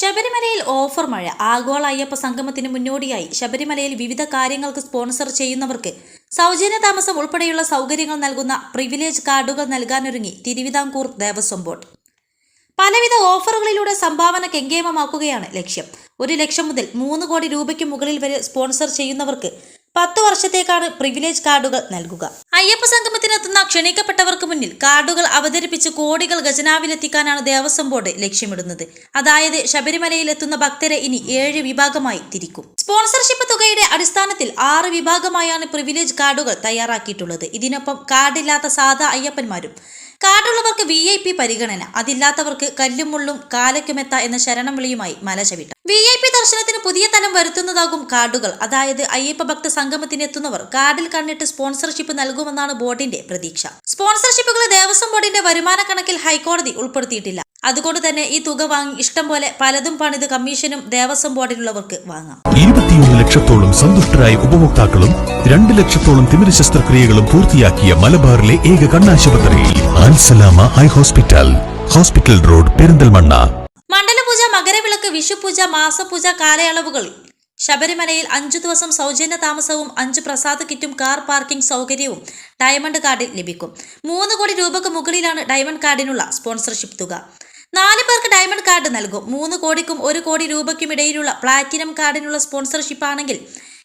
ശബരിമലയിൽ ഓഫർ മഴ. ആഗോള അയ്യപ്പ സംഗമത്തിന് മുന്നോടിയായി. ശബരിമലയിൽ വിവിധ കാര്യങ്ങൾക്ക് സ്പോൺസർ ചെയ്യുന്നവർക്ക് സൗജന്യ താമസം ഉൾപ്പെടെയുള്ള സൗകര്യങ്ങൾ നൽകുന്ന പ്രിവിലേജ് കാർഡുകൾ നൽകാനൊരുങ്ങി തിരുവിതാംകൂർ ദേവസ്വം ബോർഡ്. പലവിധ ഓഫറുകളിലൂടെ സംഭാവന കെങ്കേമമാക്കുകയാണ് ലക്ഷ്യം. ഒരു ലക്ഷം മുതൽ മൂന്ന് കോടി രൂപയ്ക്ക് മുകളിൽ വരെ സ്പോൺസർ ചെയ്യുന്നവർക്ക് പത്ത് വർഷത്തേക്കാണ് പ്രിവിലേജ് കാർഡുകൾ നൽകുക. അയ്യപ്പ സംഗമത്തിനെത്തുന്ന ക്ഷണിക്കപ്പെട്ടവർക്ക് മുന്നിൽ കാർഡുകൾ അവതരിപ്പിച്ച് കോടികൾ ഖജനാവിലെത്തിക്കാനാണ് ദേവസ്വം ബോർഡ് ലക്ഷ്യമിടുന്നത്. അതായത് ശബരിമലയിൽ എത്തുന്ന ഭക്തരെ ഇനി ഏഴ് വിഭാഗമായി തിരിക്കും. സ്പോൺസർഷിപ്പ് തുകയുടെ അടിസ്ഥാനത്തിൽ ആറ് വിഭാഗമായാണ് പ്രിവിലേജ് കാർഡുകൾ തയ്യാറാക്കിയിട്ടുള്ളത്. ഇതിനൊപ്പം കാർഡില്ലാത്ത സാധാ അയ്യപ്പന്മാരും കാർഡുള്ളവർക്ക് വി ഐ പി പരിഗണന അതില്ലാത്തവർക്ക് കല്ലും മുള്ളും കാലയ്ക്കുമെത്ത എന്ന ശരണം വിളിയുമായി മല ചവിട്ടം. വി ഐ പി ദർശനത്തിന് പുതിയ തലം വരുത്തുന്നതാകും കാർഡുകൾ. അതായത് അയ്യപ്പ ഭക്ത സംഗമത്തിനെത്തുന്നവർ കാർഡിൽ കണ്ണിട്ട് സ്പോൺസർഷിപ്പ് നൽകുമെന്നാണ് ബോർഡിന്റെ പ്രതീക്ഷ. സ്പോൺസർഷിപ്പുകൾ ദേവസ്വം ബോർഡിന്റെ വരുമാന കണക്കിൽ ഹൈക്കോടതി ഉൾപ്പെടുത്തിയിട്ടില്ല. അതുകൊണ്ട് തന്നെ ഈ തുക വാങ്ങി ഇഷ്ടം പോലെ പലതും പണിത് കമ്മീഷനും ദേവസ്വം ബോർഡിലുള്ളവർക്ക് വാങ്ങാം. ഇരുപത്തിയൊന്ന് ലക്ഷത്തോളം സന്തുഷ്ടരായ ഉപഭോക്താക്കളും രണ്ട് ലക്ഷത്തോളം തിമിര ശസ്ത്രക്രിയകളും പൂർത്തിയാക്കിയ മലബാറിലെ ഏക കണ്ണാശുപത്രി eye hospital. Hospital road Perinthalmanna. വിഷുപൂജ മാസപൂജ കാലയളവുകൾ. ശബരിമലയിൽ അഞ്ചു ദിവസം സൗജന്യ താമസവും അഞ്ച് പ്രസാദ കിറ്റും കാർ പാർക്കിംഗ് സൗകര്യവും ഡയമണ്ട് കാർഡിൽ ലഭിക്കും. മൂന്ന് കോടി രൂപക്ക് മുകളിലാണ് ഡയമണ്ട് കാർഡിനുള്ള സ്പോൺസർഷിപ്പ് തുക. നാല് പേർക്ക് ഡയമണ്ട് കാർഡ് നൽകും. മൂന്ന് കോടിക്കും ഒരു കോടി രൂപയ്ക്കും ഇടയിലുള്ള പ്ലാറ്റിനം കാർഡിനുള്ള സ്പോൺസർഷിപ്പ് ആണെങ്കിൽ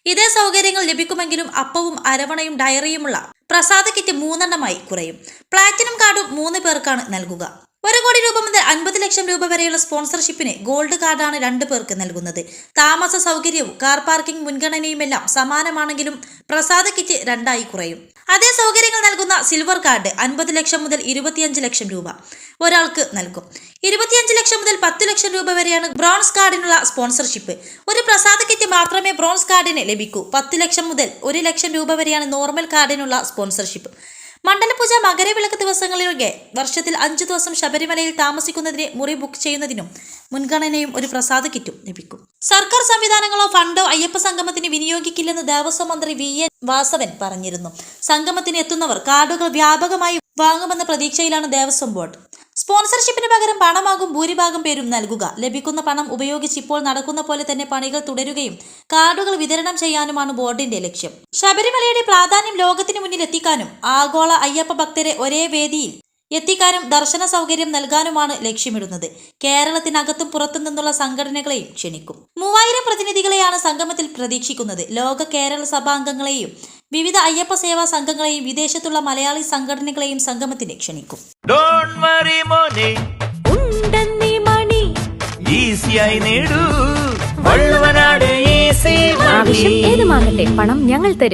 ഇതേ സൗകര്യങ്ങൾ ലഭിക്കുമെങ്കിലും അപ്പവും അരവണയും ഡയറിയുമുള്ള പ്രസാദ കിറ്റ് മൂന്നെണ്ണമായി കുറയും. പ്ലാറ്റിനം കാർഡും മൂന്ന് പേർക്കാണ് നൽകുക. ഒരു കോടി രൂപ മുതൽ അൻപത് ലക്ഷം രൂപ വരെയുള്ള സ്പോൺസർഷിപ്പിന് ഗോൾഡ് കാർഡാണ് രണ്ടു പേർക്ക് നൽകുന്നത്. താമസ സൗകര്യവും കാർ പാർക്കിംഗ് മുൻഗണനയുമെല്ലാം സമാനമാണെങ്കിലും പ്രസാദ കിറ്റ് രണ്ടായി കുറയും. അതേ സൗകര്യങ്ങൾ നൽകുന്ന സിൽവർ കാർഡ് അൻപത് ലക്ഷം മുതൽ ഇരുപത്തിയഞ്ച് ലക്ഷം രൂപ ഒരാൾക്ക് നൽകും. ഇരുപത്തിയഞ്ച് ലക്ഷം മുതൽ പത്ത് ലക്ഷം രൂപ വരെയാണ് ബ്രോൺസ് കാർഡിനുള്ള സ്പോൺസർഷിപ്പ്. ഒരു പ്രസാദ കിറ്റ് മാത്രമേ ബ്രോൺസ് കാർഡിന് ലഭിക്കൂ. പത്ത് ലക്ഷം മുതൽ ഒരു ലക്ഷം രൂപ വരെയാണ് നോർമൽ കാർഡിനുള്ള സ്പോൺസർഷിപ്പ്. മണ്ഡലപൂജ മകരവിളക്ക് ദിവസങ്ങളിലൊക്കെ വർഷത്തിൽ അഞ്ചു ദിവസം ശബരിമലയിൽ താമസിക്കുന്നതിനെ മുറി ബുക്ക് ചെയ്യുന്നതിനും മുൻഗണനയും ഒരു പ്രസാദ കിറ്റും ലഭിക്കും. സർക്കാർ സംവിധാനങ്ങളോ ഫണ്ടോ അയ്യപ്പ സംഗമത്തിന് വിനിയോഗിക്കില്ലെന്ന് ദേവസ്വം മന്ത്രി വി എൻ വാസവൻ പറഞ്ഞിരുന്നു. സംഗമത്തിന് എത്തുന്നവർ കാർഡുകൾ വ്യാപകമായി വാങ്ങുമെന്ന പ്രതീക്ഷയിലാണ് ദേവസ്വം ബോർഡ്. സ്പോൺസർഷിപ്പിന് പകരം പണമാകും ഭൂരിഭാഗം പേരും നൽകുക. ലഭിക്കുന്ന പണം ഉപയോഗിച്ച് ഇപ്പോൾ നടക്കുന്ന പോലെ തന്നെ പണികൾ തുടരുകയും കാർഡുകൾ വിതരണം ചെയ്യാനുമാണ് ബോർഡിന്റെ ലക്ഷ്യം. ശബരിമലയുടെ പ്രാധാന്യം ലോകത്തിന് മുന്നിൽ എത്തിക്കാനും ആഗോള അയ്യപ്പ ഭക്തരെ ഒരേ വേദിയിൽ എത്തിക്കാനും ദർശന സൗകര്യം നൽകാനുമാണ് ലക്ഷ്യമിടുന്നത്. കേരളത്തിനകത്തും പുറത്തു നിന്നുള്ള സംഘടനകളെയും ക്ഷണിക്കും. മൂവായിരം പ്രതിനിധികളെയാണ് സംഗമത്തിൽ പ്രതീക്ഷിക്കുന്നത്. ലോക കേരള സഭാംഗങ്ങളെയും വിവിധ അയ്യപ്പ സേവാ സംഘങ്ങളെയും വിദേശത്തുള്ള മലയാളി സംഘടനകളെയും സംഗമത്തിന് ക്ഷണിക്കും. ഏതുമാകട്ടെ പണം ഞങ്ങൾ തരും.